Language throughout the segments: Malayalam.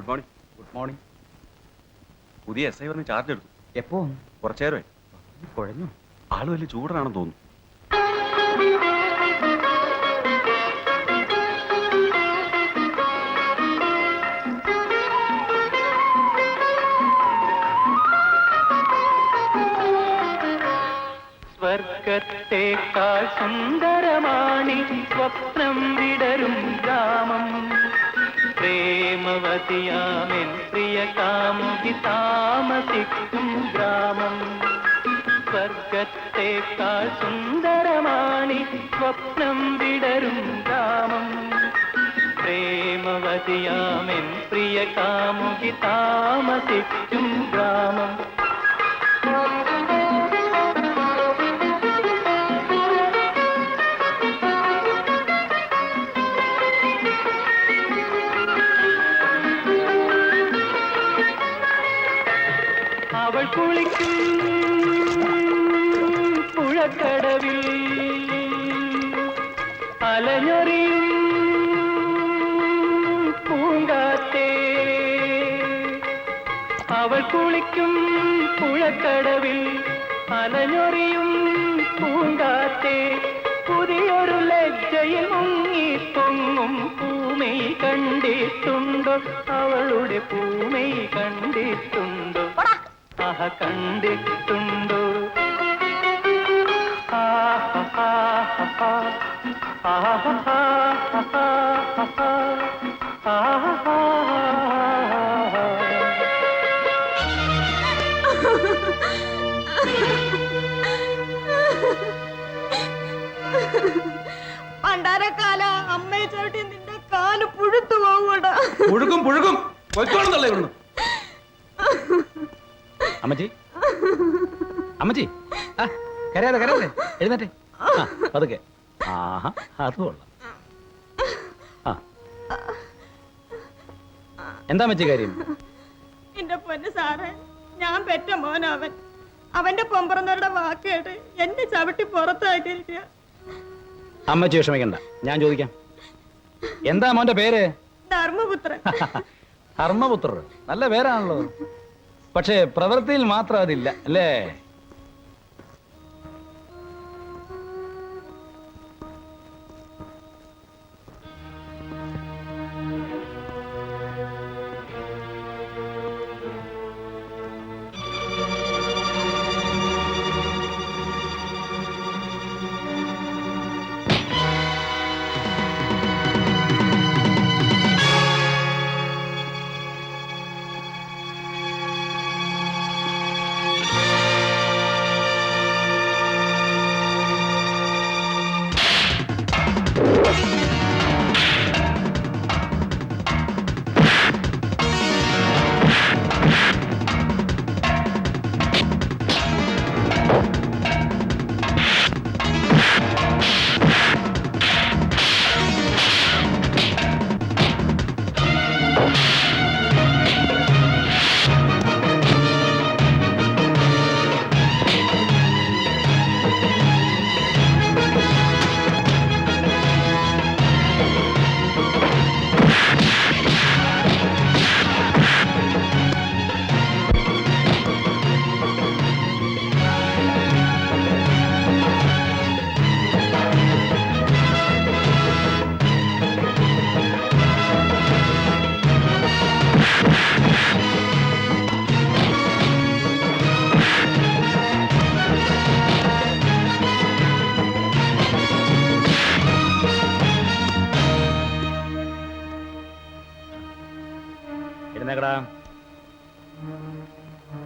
ഗുഡ് മോർണിംഗ് ഗുഡ് മോർണിംഗ് പുതിയ എസ് ഐ വന്ന് ചാർജ് എടുത്തു. എപ്പോ? കുറച്ചേരോ കുഴഞ്ഞു. ആൾ വലിയ ചൂടനാണെന്ന് തോന്നുന്നു. സ്വർഗത്തേക്കാൾ സുന്ദരമാണി സ്വപ്നം വിടരും ഗ്രാമം. പ്രേമവതിയാമെൻ പ്രിയ കാമുകി താമസിക്കും ഗ്രാമം. സ്വർഗത്തേക്കാൾ സുന്ദരമാണി സ്വപ്നം വിടരും ഗ്രാമം. പ്രേമവതിയാമെൻ പ്രിയ കാമുകി താമസിക്കും ഗ്രാമം. കുളിക്കും പുഴക്കടവിൽ അലഞ്ഞൊറിയും പൂങ്കാറ്റേ. പുതിയൊരു ലജ്ജയിൽ മുങ്ങി തൊങ്ങും പൂമൈ കണ്ടിട്ടുണ്ടോ? അവളുടെ പൂമൈ കണ്ടിട്ടുണ്ടോ? ആഹ കണ്ടിട്ടുണ്ടോ? ആഹ ആഹ ആഹ ആഹ. പോകൂടാ പുഴുക്കും പൊയ്ക്കോളന്നല്ലേ പൊയ്ക്കോളുന്നല്ലേ ഇവിടുന്ന്. അമ്മച്ചി? അമ്മച്ചി? ആ കരയാതെ കരയാതെ. എഴുന്നേറ്റെ. ആ പതുക്കെ. ആഹാ അത് കൊള്ളാം. ആ. എന്താ അമ്മച്ചി കാര്യം? എന്റെ പൊന്ന് സാറേ ഞാൻ പെറ്റ മോനവൻ. അവന്റെ പൊമ്പറന്നവരുടെ വാക്കേട്ട് എന്നെ ചവിട്ടി പുറത്താക്കിയിരിക്കുക അമ്മച്ചി വിഷമിക്കണ്ട ഞാൻ ചോദിക്കാം. എന്താ മോന്റെ പേര്? ധർമ്മപുത്രൻ. ധർമ്മപുത്രർ നല്ല പേരാണല്ലോ. പക്ഷേ പ്രവൃത്തിയിൽ മാത്രം അതില്ല അല്ലേ?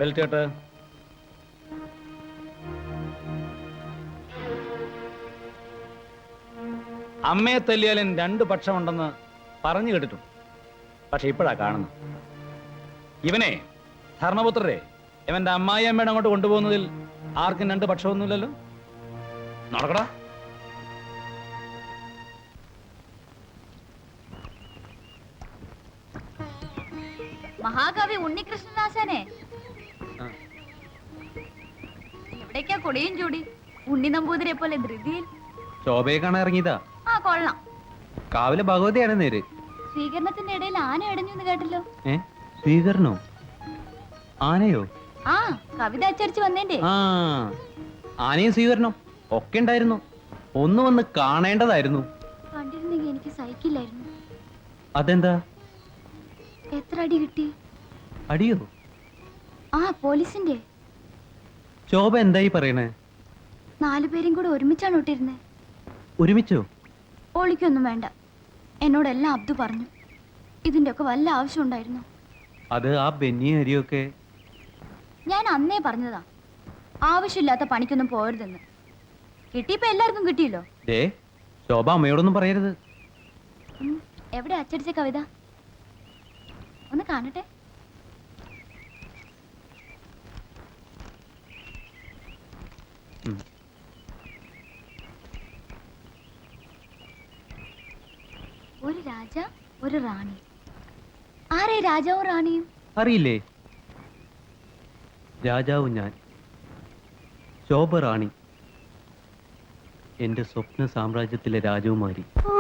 ബെൽറ്റ് അമ്മയെ തല്ലിയാലും രണ്ട് പക്ഷമുണ്ടെന്ന് പറഞ്ഞു കേട്ടിട്ടുണ്ട്. പക്ഷെ ഇപ്പോഴാ കാണുന്നു ഇവനെ ധർമ്മപുത്രരെ ഇവന്റെ അമ്മായി അമ്മയുടെ അങ്ങോട്ട് കൊണ്ടുപോകുന്നതിൽ ആർക്കും രണ്ട് പക്ഷമൊന്നുമില്ലല്ലോ? നടക്കടാ. മഹാകവി ഉണ്ണികൃഷ്ണനാശാനെ എവിടേക്കാ കൊടിയും ചൂടി. ഉണ്ണി നമ്പൂതിരെ പോലെ ധൃതിയിൽ. ശോഭയെ കാണാൻ ഇറങ്ങിയതാ? ആ കൊള്ളാം. കാവിലെ ഭഗവതിയാണ് നേര്. സ്വീകരണത്തിന്റെ ഇടയിൽ ആന ഇടഞ്ഞു എന്ന് കേട്ടല്ലോ. ഏ? സ്വീകരണോ? ആനയോ? ആ കവിത അച്ചടിച്ച് വന്നേന്റെ. ആ ആനയും സ്വീകരണം? ഒക്കെ ഉണ്ടായിരുന്നു. ഒന്ന് വന്ന് കാണേണ്ടതായിരുന്നു. കണ്ടിരുന്നെങ്കിൽ എനിക്ക് സഹിക്കില്ലായിരുന്നു. അതെന്താ? എത്ര അടി കിട്ടി? അടിയോ? ആ പോലീസിന്റെ. ശോഭ എന്തായി പറയണേ? നാലു പേരും കൂടെ ഒരുമിച്ചാണ് ഇട്ടിരുന്നത് ഒരുമിച്ചോ? ഒളിക്കൊന്നും വേണ്ട. എന്നോടെല്ലാം അബ്ദു പറഞ്ഞു. ഇതിന്റെ ഒക്കെ വല്ല ആവശ്യം ഉണ്ടായിരുന്നു? അത് ആ ബെന്നി അരിയൊക്കെ. ഞാൻ അന്നേ പറഞ്ഞതാ. ആവശ്യമില്ലാത്ത പണിക്കൊന്നും പോരുതെന്ന് കിട്ടിയപ്പോ എല്ലാവർക്കും കിട്ടിയല്ലോ. ദേ ശോഭ അമ്മയോടൊന്നും പറയരുത്. എവിടെ അച്ചടിച്ച കവിത? ഒന്ന് കാണട്ടെ. ഒരു രാജ ഒരു റാണി. ആരെ രാജാവും റാണിയും? അറിയില്ലേ? രാജാവ് ഞാൻ. ശോഭ റാണി. എന്റെ സ്വപ്ന സാമ്രാജ്യത്തിലെ രാജകുമാരി. ഒരു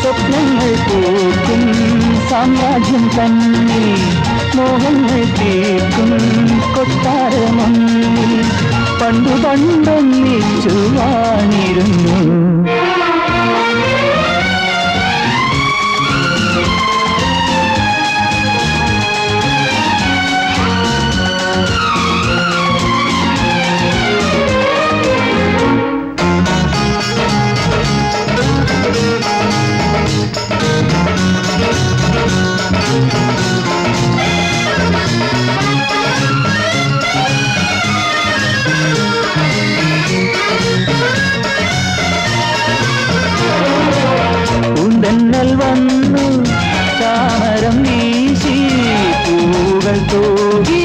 സ്വപ്നങ്ങൾ പൂക്കും സാമ്രാജ്യം തന്നിൽ മോഹങ്ങൾ തീർക്കും കൊട്ടാരമൊന്നിൽ പണ്ടു പണ്ടൊന്നിച്ചു വാണിരുന്നു தோழி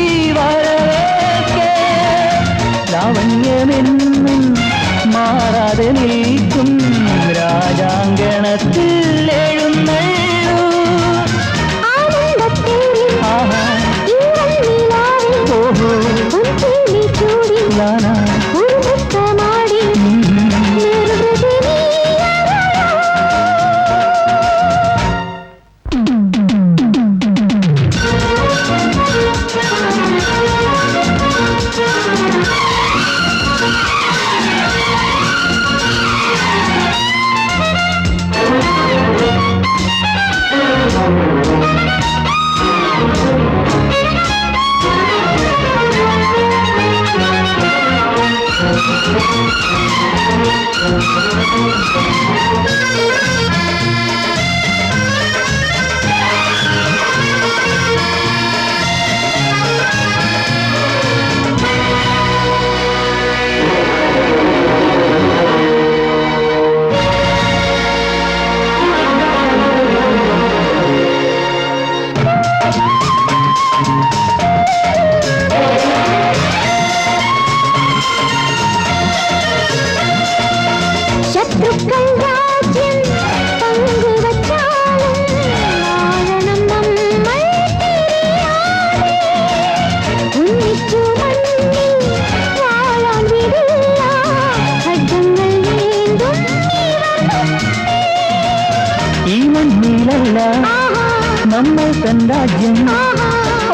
തൻ രാജ്യം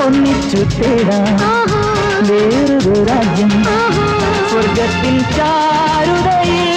ഒന്നിച്ചു തേടാം വേറൊരു രാജ്യം സ്വർഗത്തിൽ ചാരുതയിൽ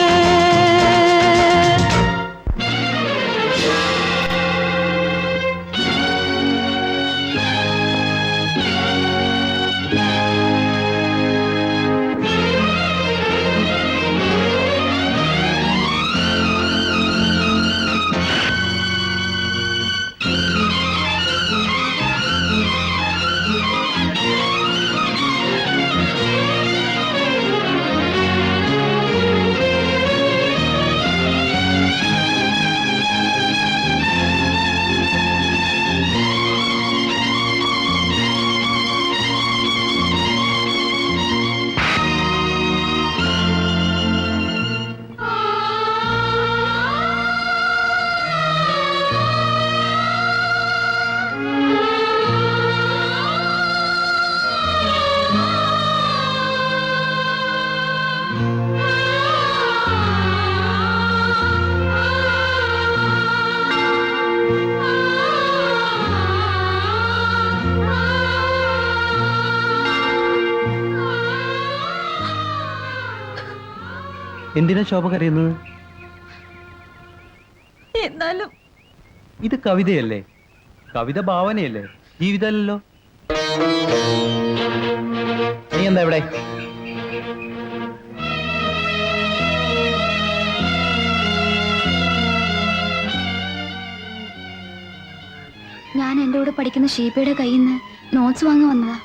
എന്തിനാ ശോഭ കരയുന്നത്? എന്നാലും ഇത് കവിതയല്ലേ? കവിത ഭാവനയല്ലേ? ജീവിതമല്ലോ നീ എന്താ ഇവിടെ? ഞാൻ എന്റെ കൂടെ പഠിക്കുന്ന ഷീബയുടെ കയ്യിൽ നിന്ന് നോട്ട്സ് വാങ്ങി വന്നതാ.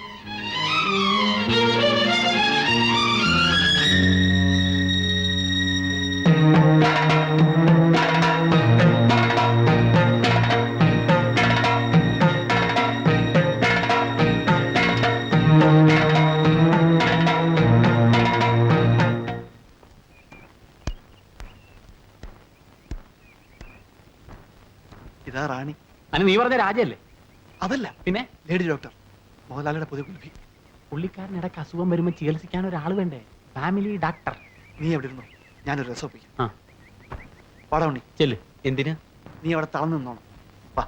ഇതാ റാണി. അനു നീ പറഞ്ഞ രാജയല്ലേ? അതല്ല. പിന്നെ? Lady doctor. മോഹൻലാലിന്റെ പുതിയ കുൽഫി പുള്ളിക്കാരനിടയ്ക്ക് അസുഖം വരുമ്പോൾ ചികിത്സിക്കാൻ ഒരാൾ വേണ്ടേ? Family doctor. നീ എവിടെ ഇരുന്നു? ഞാനൊരു രസം ഒപ്പിക്കാം. ആ. വാടാ ഉണ്ണി. ചെല്ല്. എന്തിന്? നീ അവിടെ തളർന്നു നിന്നോണം. വാ.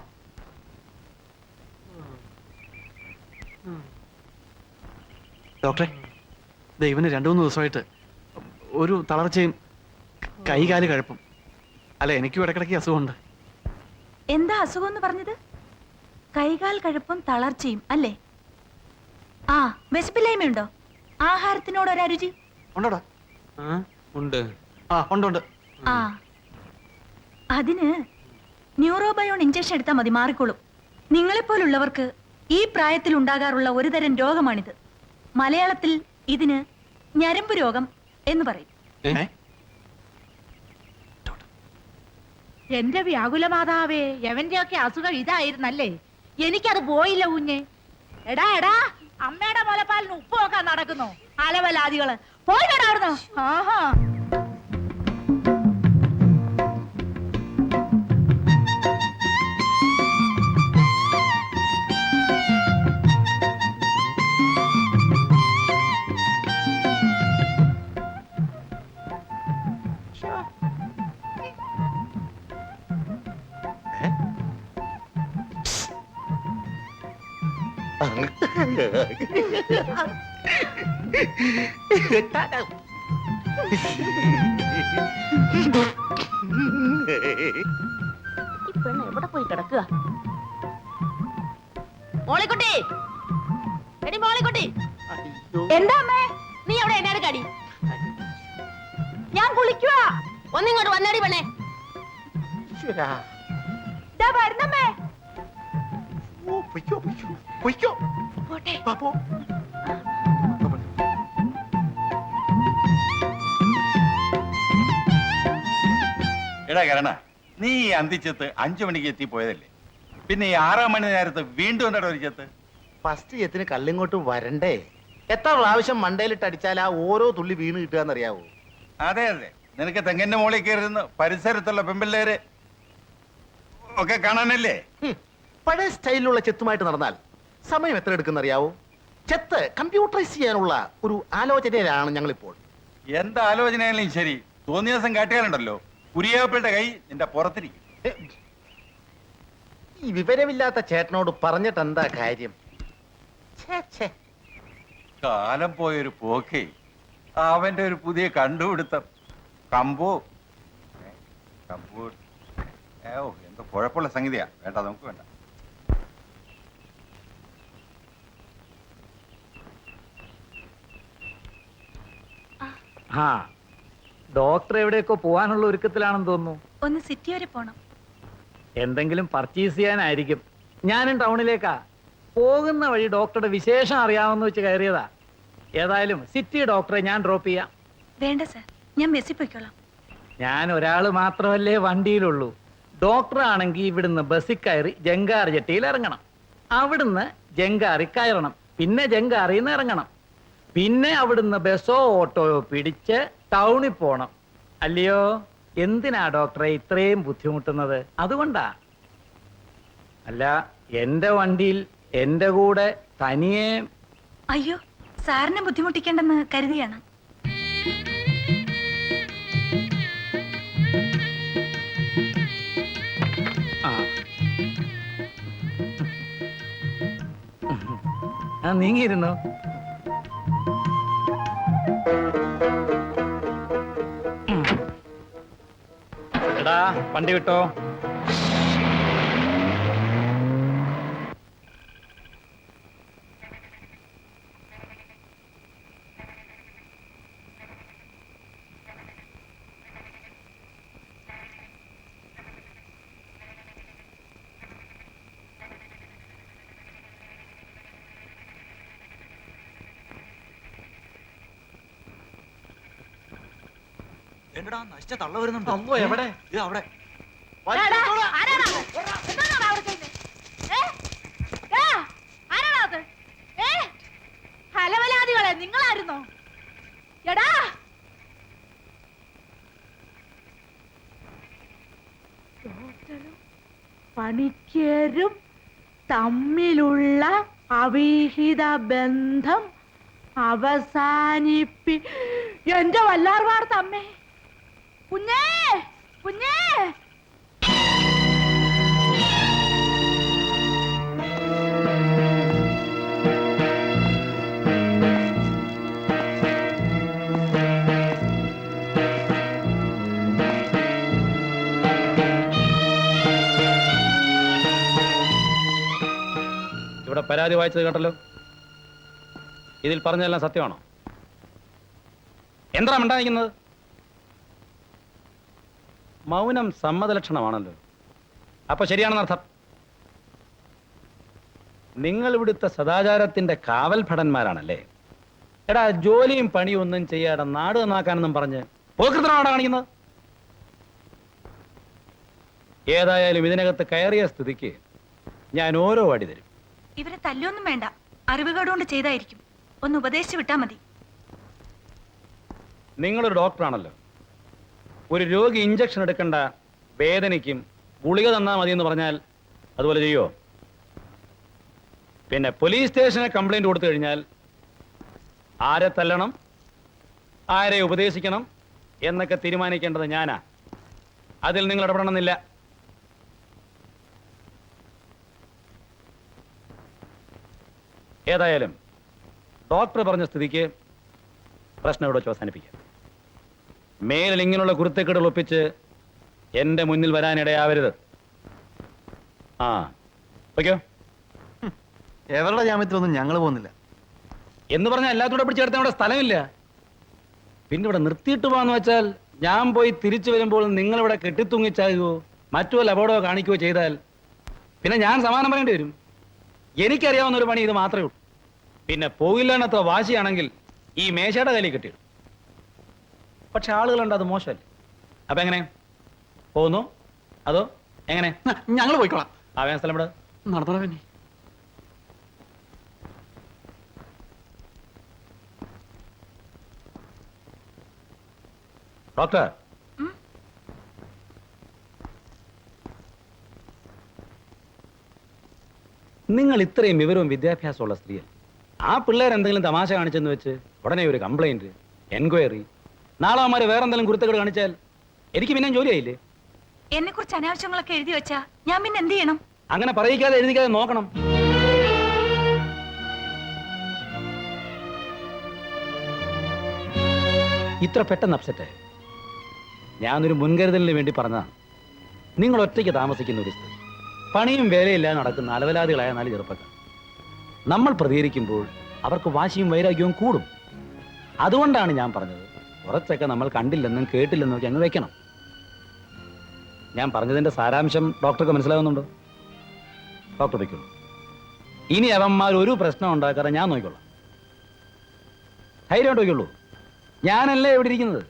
ഡോക്ടറെ ദൈവന് രണ്ടു മൂന്ന് ദിവസമായിട്ട് ഒരു തളർച്ചയും കൈകാൽ കഴപ്പും. അല്ല എനിക്കും ഇടയ്ക്കിടയ്ക്ക് അസുഖമുണ്ട്. എന്താ അസുഖം എന്ന് പറഞ്ഞത്? കൈകാൽ കഴുപ്പും തളർച്ചയും അല്ലേ? ആ വിശപ്പില്ലായ്മയുണ്ടോ? ആഹാരത്തിനോട് ഒരരുചി ഉണ്ടോടാ? ഉണ്ട്. ആ ഉണ്ട് ഉണ്ട്. ആ. അതിന് ന്യൂറോബയോൺ ഇഞ്ചക്ഷൻ എടുത്താൽ മതി മാറിക്കോളും. നിങ്ങളെപ്പോലുള്ളവർക്ക് ഈ പ്രായത്തിൽ ഉണ്ടാകാറുള്ള ഒരു തരം രോഗമാണിത്. മലയാളത്തിൽ ഇതിന് ഞരമ്പ് രോഗം എന്ന് പറയും ഏ? എന്റെ വ്യാകുല മാതാവേ എവന്റെയൊക്കെ അസുഖം ഇതായിരുന്നല്ലേ? എനിക്കത് പോയില്ല കുഞ്ഞെ. എടാ എടാ അമ്മയുടെ മുലപ്പാലിന് ഉപ്പ് നടക്കുന്നു. അലവലാദികൾ. അവിടുന്ന്. ആഹാ. എവിടെ പോയി കിടക്കുക? മോളിക്കുട്ടി. എടി മോളിക്കുട്ടി. എന്താ അമ്മേ? നീ അവിടെ എന്നാട് കടി? ഞാൻ കുളിക്കുക. ഒന്നിങ്ങോട്ട് വന്നടി പെണ്ണേ. ദാ വരുന്നമ്മേ. പൊയ്ക്കോ, പൊയ്ക്കോ, പൊയ്ക്കോ. പോട്ടെ. എടാ കരണ നീ ഈ അന്തിച്ചത്ത് അഞ്ചു മണിക്ക് എത്തിപ്പോയതല്ലേ പിന്നെ ഈ ആറാം മണി നേരത്ത് വീണ്ടും എന്താ ഒരു ചെത്ത്? ഫസ്റ്റ് എത്തിന് കല്ലിങ്ങോട്ട് വരണ്ടേ? എത്ര പ്രാവശ്യം മണ്ടയിലിട്ട് അടിച്ചാൽ ആ ഓരോ തുള്ളി വീണ് കിട്ടുകയെന്നറിയാവോ അതെ അതെ. നിനക്ക് തെങ്ങിന്റെ മുകളിൽ കയറുന്ന പരിസരത്തുള്ള പെമ്പിള്ളേര് ഒക്കെ കാണാനല്ലേ? ഹും, പഴയ സ്റ്റൈലിലുള്ള ചെത്തുമായിട്ട് നടന്നാൽ സമയം എത്ര എടുക്കുന്നറിയാവോ ചെത്ത് കമ്പ്യൂട്ടറൈസ് ചെയ്യാനുള്ള ഒരു ആലോചനയിലാണ് ഞങ്ങളിപ്പോൾ. എന്താ ആലോചനയായാലും ശരി. തോന്നിയ ദിവസം കാട്ടിയാലുണ്ടല്ലോ. കുരിയാപ്പിളുടെ കൈ നിന്റെ പുറത്തിരിക്കും. ഈ വിവരമില്ലാത്ത ചേട്ടനോട് പറഞ്ഞിട്ട് എന്താ കാര്യം? ഛേ, ഛേ. കാലം പോയൊരു പോക്കേ. അവന്റെ ഒരു പുതിയ കണ്ടുപിടുത്തം. കമ്പു. ഏ, കമ്പു. ഏ, ഓ എന്തോ കുഴപ്പമുള്ള സംഗതിയാ. വേണ്ട നമുക്ക് വേണ്ട. ആ ഡോക്ടർ എവിടെയൊക്കെ പോവാനുള്ള ഒരുക്കത്തിലാണെന്ന് തോന്നുന്നു. ഒന്ന് സിറ്റി വരെ പോണം. എന്തെങ്കിലും പർച്ചേസ് ചെയ്യാനായിരിക്കും. ഞാനും ടൗണിലേക്കാ. പോകുന്ന വഴി ഡോക്ടറുടെ വിശേഷം അറിയാമെന്ന് വെച്ച് കയറിയതാ. ഏതായാലും സിറ്റി ഡോക്ടറെ ഞാൻ ഡ്രോപ്പ് ചെയ്യാം. വേണ്ട സർ ഞാൻ ബസ്സിൽ പോയിക്കോളാം. ഞാൻ ഒരാൾ മാത്രമല്ലേ വണ്ടിയിലുള്ളൂ. ഡോക്ടർ ആണെങ്കിൽ ഇവിടുന്ന് ബസ്സിൽ കയറി ജങ്കാർ ജെട്ടിയിൽ ഇറങ്ങണം. അവിടുന്ന് ജങ്കാറി കയറണം. പിന്നെ ജങ്കാറിന്ന് നിന്ന് ഇറങ്ങണം. പിന്നെ അവിടുന്ന് ബസ്സോ ഓട്ടോയോ പിടിച്ച് ടൗണിൽ പോണം. അല്ലയോ? എന്തിനാ ഡോക്ടറെ ഇത്രയും ബുദ്ധിമുട്ടുന്നത്? അതുകൊണ്ടാ. അല്ല എന്റെ വണ്ടിയിൽ എന്റെ കൂടെ തനിയെ അയ്യോ സാറിനെ ബുദ്ധിമുട്ടിക്കേണ്ടെന്ന് കരുതിയാണ്. നീങ്ങിയിരുന്നു? എടാ വണ്ടി വിട്ടോ അമ്മോ എവിടെ? തള്ള അവിടെ. അമ്മോ ആരാടാ? ഇത് അവിടെ? ഹലവലാദികളെ നിങ്ങളായിരുന്നോ? എടാ! പണിക്കരും തമ്മിലുള്ള അവിഹിത ബന്ധം അവസാനിപ്പി എന്റെ വല്ലാർവാർ തമ്മേ അമ്മേ. കുഞ്ഞേ കുഞ്ഞേ. ഇവിടെ പരാതി വായിച്ചത് കേട്ടല്ലോ ഇതിൽ പറഞ്ഞതെല്ലാം സത്യമാണോ? എന്താ മിണ്ടായിരിക്കുന്നത് മൗനം സമ്മതലക്ഷണമാണല്ലോ. അപ്പൊ ശരിയാണെന്നർത്ഥം. നിങ്ങൾ ഇവിടുത്തെ സദാചാരത്തിന്റെ കാവൽ ഭടന്മാരാണല്ലേ എടാ ജോലിയും പണിയും ഒന്നും ചെയ്യാതെ നാട് നന്നാക്കാനെന്നും പറഞ്ഞ് പോകൃതനാണ് കാണിക്കുന്നത്. ഏതായാലും ഇതിനകത്ത് കയറിയ സ്ഥിതിക്ക് ഞാൻ ഓരോ അടി തരും. ഇവരെ തല്ലൊന്നും വേണ്ട. അറിവുകേടുകൊണ്ട് ചെയ്തായിരിക്കും. ഒന്ന് ഉപദേശിച്ചു വിട്ടാ മതി. നിങ്ങളൊരു ഡോക്ടറാണല്ലോ. ഒരു രോഗി ഇഞ്ചക്ഷൻ എടുക്കേണ്ട. വേദനയ്ക്കും ഗുളിക തന്നാൽ മതി എന്ന് പറഞ്ഞാൽ അതുപോലെ ചെയ്യോ? പിന്നെ പോലീസ് സ്റ്റേഷനെ കംപ്ലൈന്റ് കൊടുത്തു കഴിഞ്ഞാൽ ആരെ തല്ലണം? ആരെ ഉപദേശിക്കണം? എന്നൊക്കെ തീരുമാനിക്കേണ്ടത് ഞാനാ. അതിൽ നിങ്ങൾ ഇടപെടണമെന്നില്ല. ഏതായാലും ഡോക്ടർ പറഞ്ഞ സ്ഥിതിക്ക് പ്രശ്നം ഇവിടെ വെച്ച് അവസാനിപ്പിക്കാം. മേലിൽ ഇങ്ങനെയുള്ള കുരുത്തക്കേടുകൾ ഒപ്പിച്ച് എന്റെ മുന്നിൽ വരാനിടയാവരുത് ആ ഓക്കെയോ എവരുടെ ജാമ്യത്തിലൊന്നും ഞങ്ങൾ പോകുന്നില്ല. എന്ന് പറഞ്ഞാൽ എല്ലാത്തൂടെ പിടിച്ച് കിടത്താൻ ഇവിടെ സ്ഥലമില്ല. പിന്നെ ഇവിടെ നിർത്തിയിട്ട് പോകാന്ന് വെച്ചാൽ ഞാൻ പോയി തിരിച്ചു വരുമ്പോൾ നിങ്ങൾ ഇവിടെ കെട്ടിത്തൂങ്ങിച്ചാകുകയോ മറ്റു വല്ല അപകടമോ കാണിക്കുകയോ ചെയ്താൽ പിന്നെ ഞാൻ സമാനം പറയേണ്ടി വരും. എനിക്കറിയാവുന്ന ഒരു പണി ഇത് മാത്രമേ ഉള്ളൂ. പിന്നെ പോയില്ല എന്നത്ര വാശിയാണെങ്കിൽ ഈ മേശയുടെ കയ്യിൽ കെട്ടിയിടും. പക്ഷെ ആളുകളുണ്ട് അത് മോശമല്ലേ? അപ്പൊ എങ്ങനെ? പോകുന്നു? അതോ എങ്ങനെ? ഞങ്ങൾ പോയിക്കോളാം. സ്ഥലം ഇവിടെ നടത്തണം പിന്നെ. ഡോക്ടർ. നിങ്ങൾ ഇത്രയും വിവരവും വിദ്യാഭ്യാസമുള്ള സ്ത്രീയല്ല? ആ പിള്ളേർ എന്തെങ്കിലും തമാശ കാണിച്ചെന്ന് വെച്ച് ഉടനെ ഒരു കംപ്ലൈന്റ് എൻക്വയറി നാളെ അവന്മാര് വേറെ എന്തെങ്കിലും കുരുത്തക്കേട് കാണിച്ചാൽ എനിക്ക് പിന്നെ ജോലിയായില്ലേ? എന്നെ കുറിച്ച് അനാവശ്യങ്ങളൊക്കെ എഴുതി വെച്ചാ ഞാൻ പിന്നെ എന്ത് ചെയ്യണം? അങ്ങനെ പറയിക്കാതെ എഴുതിക്കാതെ നോക്കണം. ഇത്ര പെട്ടെന്ന് അപ്സെറ്റ് ഞാനൊരു മുൻകരുതലിന് വേണ്ടി പറഞ്ഞതാണ്. നിങ്ങൾ ഒറ്റയ്ക്ക് താമസിക്കുന്ന ഒരു സ്ഥലം പണിയും വേലയില്ലാതെ നടക്കുന്ന അലവലാദികളായ നാല് ചെറുപ്പക്കാർ. നമ്മൾ പ്രതികരിക്കുമ്പോൾ അവർക്ക് വാശിയും വൈരാഗ്യവും കൂടും. അതുകൊണ്ടാണ് ഞാൻ പറഞ്ഞത്. കുറച്ചൊക്കെ നമ്മൾ കണ്ടില്ലെന്നും കേട്ടില്ലെന്നും ഒക്കെ അങ്ങ് വെക്കണം. ഞാൻ പറഞ്ഞതിന്റെ സാരാംശം ഡോക്ടർക്ക് മനസ്സിലാവുന്നുണ്ടോ? ഡോക്ടർ വയ്ക്കുള്ളൂ ഇനി അവന്മാർ ഒരു പ്രശ്നം ഉണ്ടാക്കാതെ ഞാൻ നോക്കിക്കൊള്ളാം ധൈര്യമായിട്ട് വയ്ക്കുള്ളൂ. ഞാനല്ലേ എവിടെ ഇരിക്കുന്നത്?